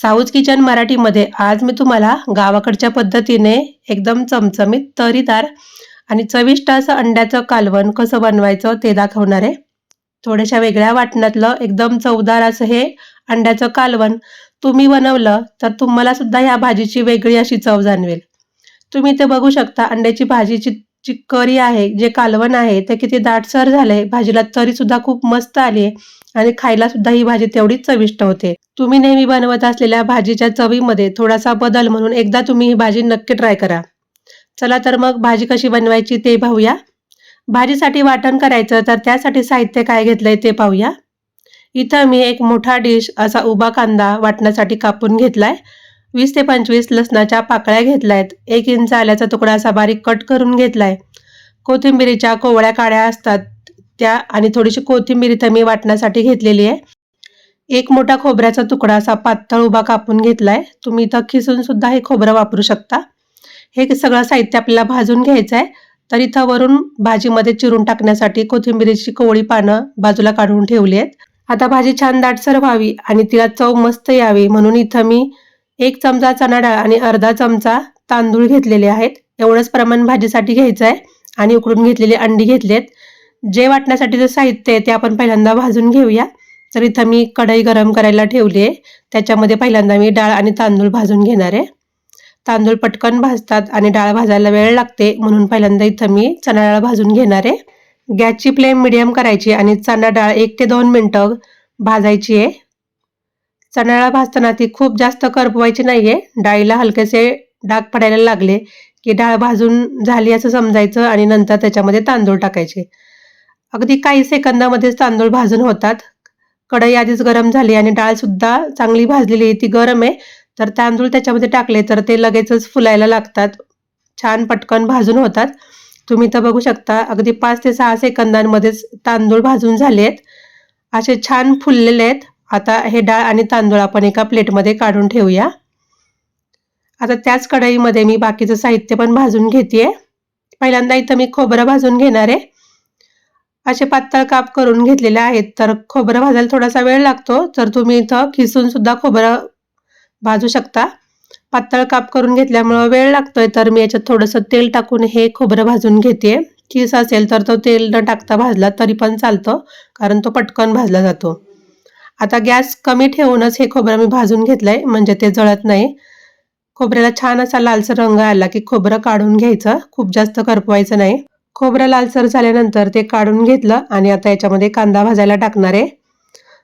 South kitchen मराठीमध्ये आज मी तुम्हाला गावाकडच्या पद्धतीने एकदम चमचमीत तरीदार आणि चविष्ट असं अंड्याचं कालवण कसं बनवायचं ते दाखवणार आहे. थोड्याशा वेगळ्या वाटणातलं एकदम चवदार असं हे अंड्याचं कालवण तुम्ही बनवलं तर तुम्हाला सुद्धा ह्या भाजीची वेगळी अशी चव जाणवेल. तुम्ही ते बघू शकता अंड्याची भाजीची करी आहे जे कालवण आहे ते किती दाटसर झालंय. भाजीला तरी सुद्धा खूप मस्त आली आहे आणि खायला सुद्धा ही भाजी तेवढीच चविष्ट होते. तुम्ही नेहमी बनवत असलेल्या भाजीच्या चवीमध्ये थोडासा बदल म्हणून एकदा तुम्ही ही भाजी नक्की ट्राय करा. चला तर मग भाजी कशी बनवायची ते पाहूया. भाजीसाठी वाटण करायचं तर त्यासाठी साहित्य काय घेतलंय ते पाहूया. इथं मी एक मोठा डिश असा उभा कांदा वाटण्यासाठी कापून घेतलाय. वीस ते पंचवीस लसणाच्या पाकळ्या घेतल्यात. एक इंच आल्याचा तुकडा असा बारीक कट करून घेतलाय. कोथिंबिरीच्या कोवळ्या काड्या असतात त्या आणि थोडीशी कोथिंबीर इथं मी वाटण्यासाठी घेतलेली आहे. एक मोठा खोबऱ्याचा तुकडा असा पातळ उभा कापून घेतलाय. तुम्ही इथं खिसून सुद्धा हे खोबरं वापरू शकता. हे सगळं साहित्य आपल्याला भाजून घ्यायचं आहे तर इथं वरून भाजीमध्ये चिरून टाकण्यासाठी कोथिंबिरीची कोवळी पानं बाजूला काढून ठेवली आहेत. आता भाजी छान दाटसर व्हावी आणि तिला चव मस्त यावी म्हणून इथं मी एक चमचा चणा डाळ आणि अर्धा चमचा तांदूळ घेतलेले आहेत. एवढंच प्रमाण भाजीसाठी घ्यायचं आहे आणि उकडून घेतलेली अंडी घेतलेत. जे वाटण्यासाठीचं साहित्य आहे ते आपण पहिल्यांदा भाजून घेऊया. तर इथं मी कढई गरम करायला ठेवली आहे त्याच्यामध्ये पहिल्यांदा मी डाळ आणि तांदूळ भाजून घेणार आहे. तांदूळ पटकन भाजतात आणि डाळ भाजायला वेळ लागते म्हणून पहिल्यांदा इथं मी चणा डाळ भाजून घेणार आहे. गॅसची फ्लेम मिडियम करायची आणि चणा डाळ एक ते दोन मिनटं भाजायची आहे. चण्याला भाजताना ती खूप जास्त करपवायची नाहीये. डाळीला हलकेसे डाग पडायला लागले की डाळ भाजून झाली असं समजायचं आणि नंतर त्याच्यामध्ये तांदूळ टाकायचे. अगदी काही सेकंदामध्येच तांदूळ भाजून होतात. कढई आधीच गरम झाली आणि डाळ सुद्धा चांगली भाजलेली आहे. ती गरम आहे. तर तांदूळ त्याच्यामध्ये टाकले तर ते लगेचच फुलायला लागतात. छान पटकन भाजून होतात. तुम्ही तर बघू शकता अगदी पाच ते सहा सेकंदांमध्येच तांदूळ भाजून झाले आहेत असे छान फुललेले आहेत. आता हे डाळ आणि तांदूळ आपण एका प्लेटमध्ये काढून ठेवूया. आता त्याच कढईमध्ये मी बाकीचं साहित्य पण भाजून घेते पहिल्यांदा इथं मी खोबरं भाजून घेणार आहे. असे पातळ काप करून घेतलेले आहेत तर खोबरं भाजायला थोडासा वेळ लागतो तर तुम्ही इथं खिसून सुद्धा खोबरं भाजू शकता. पातळ काप करून घेतल्यामुळं वेळ लागतोय तर मी याच्यात थोडंसं तेल टाकून हे खोबरं भाजून घेते खिस असेल तर तो तेल न टाकता भाजला तरी पण चालतं कारण तो पटकन भाजला जातो. आता गॅस कमी ठेवूनच हे खोबरं मी भाजून घेतलंय म्हणजे ते जळत नाही. खोबऱ्याला छान असा लालसर रंग आला की खोबरं काढून घ्यायचं खूप जास्त करपवायचं नाही. खोबरं लालसर झाल्यानंतर ते काढून घेतलं आणि आता याच्यामध्ये कांदा भाजायला टाकणार आहे.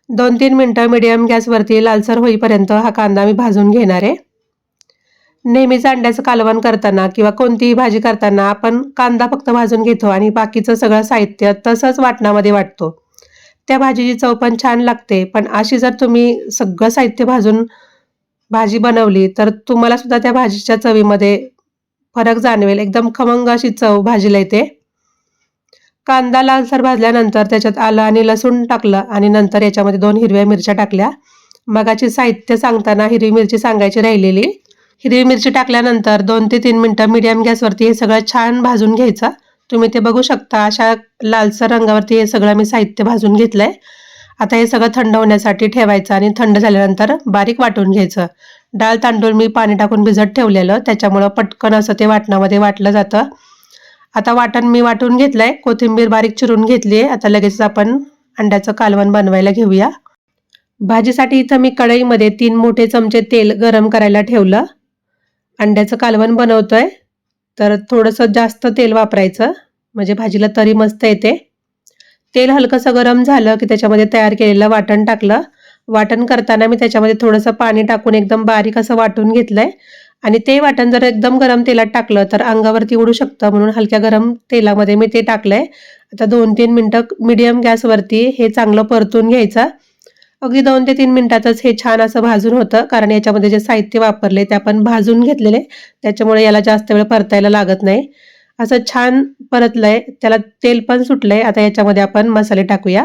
दोन तीन मिनटं मिडियम गॅसवरती लालसर होईपर्यंत हा कांदा मी भाजून घेणार आहे. नेहमीच अंड्याचं कालवण करताना किंवा कोणतीही भाजी करताना आपण कांदा फक्त भाजून घेतो आणि बाकीचं सगळं साहित्य तसंच वाटणामध्ये वाटतो. त्या भाजीची चव पण छान लागते. पण अशी जर तुम्ही सगळं साहित्य भाजून भाजी बनवली तर तुम्हाला सुद्धा त्या भाजीच्या चवीमध्ये फरक जाणवेल. एकदम खमंग अशी चव भाजीला येते. कांदा लालसर भाजल्यानंतर त्याच्यात आलं आणि लसूण टाकलं आणि नंतर याच्यामध्ये दोन हिरव्या मिरच्या टाकल्या. मगाची साहित्य सांगताना हिरवी मिरची सांगायची राहिलेली. हिरवी मिरची टाकल्यानंतर दोन ते तीन मिनटं मीडियम गॅसवरती हे सगळं छान भाजून घ्यायचं. तुम्ही ते बघू शकता. अशा लालसर रंगावरती हे सगळं मी साहित्य भाजून घेतलंय. आता हे सगळं थंड होण्यासाठी ठेवायचं आणि थंड झाल्यानंतर बारीक वाटून घ्यायचं. डाळ तांदूळ मी पाणी टाकून भिजत ठेवलेलं. त्याच्यामुळं पटकन असं ते वाटणामध्ये वाटलं जातं. आता वाटण मी वाटून घेतलंय. कोथिंबीर बारीक चिरून घेतली आहे आता लगेच आपण अंड्याचं कालवण बनवायला घेऊया. भाजीसाठी इथं मी कढईमध्ये तीन मोठे चमचे तेल गरम करायला ठेवलं. अंड्याचं कालवण बनवतोय. तर थोडंसं जास्त तेल वापरायचं. म्हणजे भाजीला तरी मस्त येते. तेल हलकंसं गरम झालं की त्याच्यामध्ये तयार केलेलं वाटण टाकलं. वाटण करताना मी त्याच्यामध्ये थोडंसं पाणी टाकून एकदम बारीक असं वाटून घेतलंय. आणि ते वाटण जर एकदम गरम तेलात टाकलं तर अंगावरती उडू शकतं. म्हणून हलक्या गरम तेलामध्ये मी ते टाकलंय. आता दोन तीन मिनटं मिडियम गॅसवरती हे चांगलं परतून घ्यायचं. अगदी दोन ते तीन मिनिटातच हे छान असं भाजून होतं कारण याच्यामध्ये जे साहित्य वापरले ते आपण भाजून घेतलेले त्याच्यामुळे याला जास्त वेळ परतायला लागत नाही. असं छान परतलंय त्याला तेल पण सुटलंय आता याच्यामध्ये आपण मसाले टाकूया.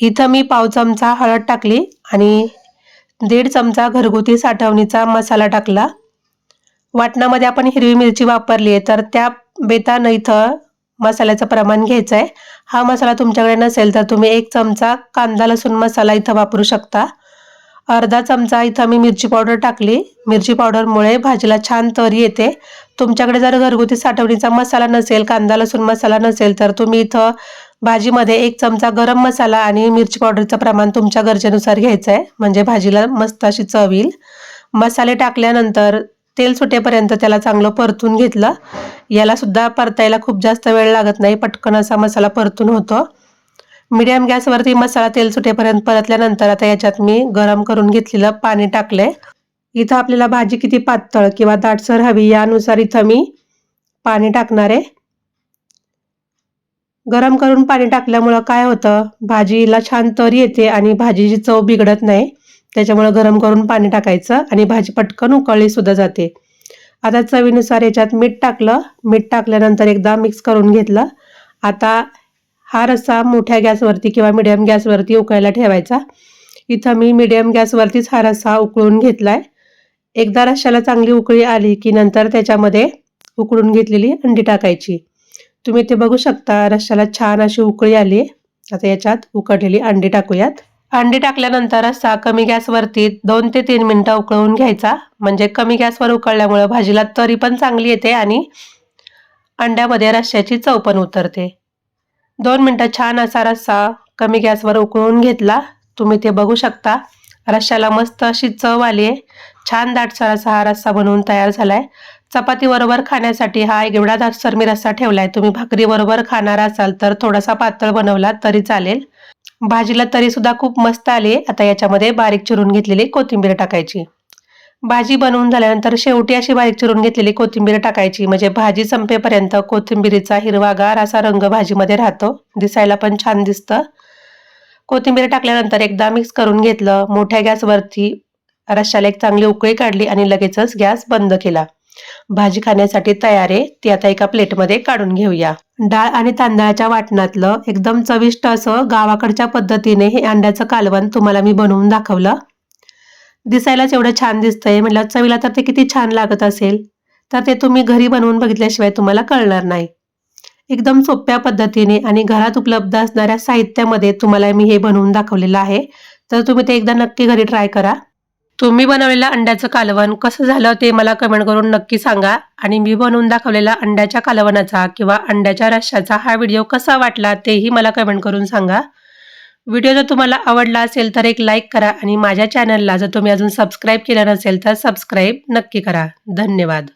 इथं मी पाव चमचा हळद टाकली आणि दीड चमचा घरगुती साठवणीचा मसाला टाकला. वाटणामध्ये आपण हिरवी मिरची वापरली आहे तर त्या बेतानं इथं मसाल्याचं प्रमाण घ्यायचं आहे हा मसाला तुमच्याकडे नसेल तर तुम्ही एक चमचा कांदा लसूण मसाला इथं वापरू शकता. अर्धा चमचा इथं मी मिरची पावडर टाकली. मिरची पावडरमुळे भाजीला छान तरी येते. तुमच्याकडे जर घरगुती साठवणीचा मसाला नसेल कांदा लसूण मसाला नसेल तर तुम्ही इथं भाजीमध्ये एक चमचा गरम मसाला आणि मिरची पावडरचं प्रमाण तुमच्या गरजेनुसार घ्यायचं आहे म्हणजे भाजीला मस्त अशी चव येईल. मसाले टाकल्यानंतर तेल सुटेपर्यंत त्याला चांगलं परतून घेतलं. याला सुद्धा परतायला खूप जास्त वेळ लागत नाही. पटकन असा मसाला परतून होतो. मीडियम गॅसवरती मसाला तेल सुटेपर्यंत परतल्यानंतर आता याच्यात मी गरम करून घेतलेलं पाणी टाकले इथं आपल्याला भाजी किती पातळ किंवा दाटसर हवी यानुसार इथं मी पाणी टाकणार आहे. गरम करून पाणी टाकल्यामुळं काय होतं? भाजीला छान तरी येते आणि भाजीची चव बिघडत नाही. त्याच्यामुळं गरम करून पाणी टाकायचं आणि भाजी पटकन उकळली सुद्धा जाते. आता चवीनुसार याच्यात मीठ टाकलं. मीठ टाकल्यानंतर एकदा मिक्स करून घेतलं. आता हा रस्सा मोठ्या गॅसवरती किंवा मिडियम गॅसवरती उकळायला ठेवायचा. इथं मी मिडियम गॅसवरतीच हा रस्सा उकळून घेतलाय. एकदा रश्श्याला चांगली उकळी आली की नंतर त्याच्यामध्ये उकळून घेतलेली अंडी टाकायची. तुम्ही ते बघू शकता रश्श्याला छान अशी उकळी आली. आता याच्यात उकळलेली अंडी टाकूयात. अंडी टाकल्यानंतर रस्सा कमी गॅसवरती दोन ते तीन मिनटं उकळवून घ्यायचा. म्हणजे कमी गॅसवर उकळल्यामुळं भाजीला तरी पण चांगली येते आणि अंड्यामध्ये रश्श्याची चव पण उतरते. दोन मिनटं छान असा रस्सा कमी गॅसवर उकळून घेतला. तुम्ही ते बघू शकता. रश्श्याला मस्त अशी चव आली आहे. छान दाटसर असा हा रस्सा बनवून तयार झालाय. चपातीबरोबर खाण्यासाठी हा एक एवढा दाटसर मी रस्सा ठेवलाय. तुम्ही भाकरीबरोबर खाणार असाल तर थोडासा पातळ बनवला तरी चालेल. भाजीला तरी सुद्धा खूप मस्त आली. आता याच्यामध्ये बारीक चिरून घेतलेली कोथिंबीर टाकायची. भाजी बनवून झाल्यानंतर शेवटी अशी बारीक चिरून घेतलेली कोथिंबीर टाकायची. म्हणजे भाजी संपेपर्यंत कोथिंबीरीचा हिरवागार असा रंग भाजीमध्ये राहतो. दिसायला पण छान दिसतं. कोथिंबीर टाकल्यानंतर एकदा मिक्स करून घेतलं. मोठ्या गॅसवरती रश्शाला एक चांगली उकळी काढली आणि लगेचच गॅस बंद केला. भाजी खाण्यासाठी तयार आहे. ती आता एका प्लेटमध्ये काढून घेऊया. डाळ आणि तांदळाच्या वाटणातलं एकदम चविष्ट असं गावाकडच्या पद्धतीने हे अंड्याचं कालवण तुम्हाला मी बनवून दाखवलं. दिसायलाच एवढं छान दिसतंय. म्हटलं चवीला तर ते किती छान लागत असेल तर ते तुम्ही घरी बनवून बघितल्याशिवाय तुम्हाला कळणार नाही. एकदम सोप्या पद्धतीने आणि घरात उपलब्ध असणाऱ्या साहित्यामध्ये तुम्हाला मी हे बनवून दाखवलेलं आहे. तर तुम्ही ते एकदा नक्की घरी ट्राय करा. तुम्ही बनवलेलं अंड्याचं कालवण कसं झालं ते मला कमेंट करून नक्की सांगा. आणि मी बनवून दाखवलेला अंड्याच्या कालवणाचा किंवा अंड्याच्या रश्याचा हा व्हिडिओ कसा वाटला तेही मला कमेंट करून सांगा. व्हिडिओ जर तुम्हाला आवडला असेल तर एक लाईक करा आणि माझ्या चॅनलला जर तुम्ही अजून सबस्क्राईब केलं नसेल तर सबस्क्राईब नक्की करा. धन्यवाद.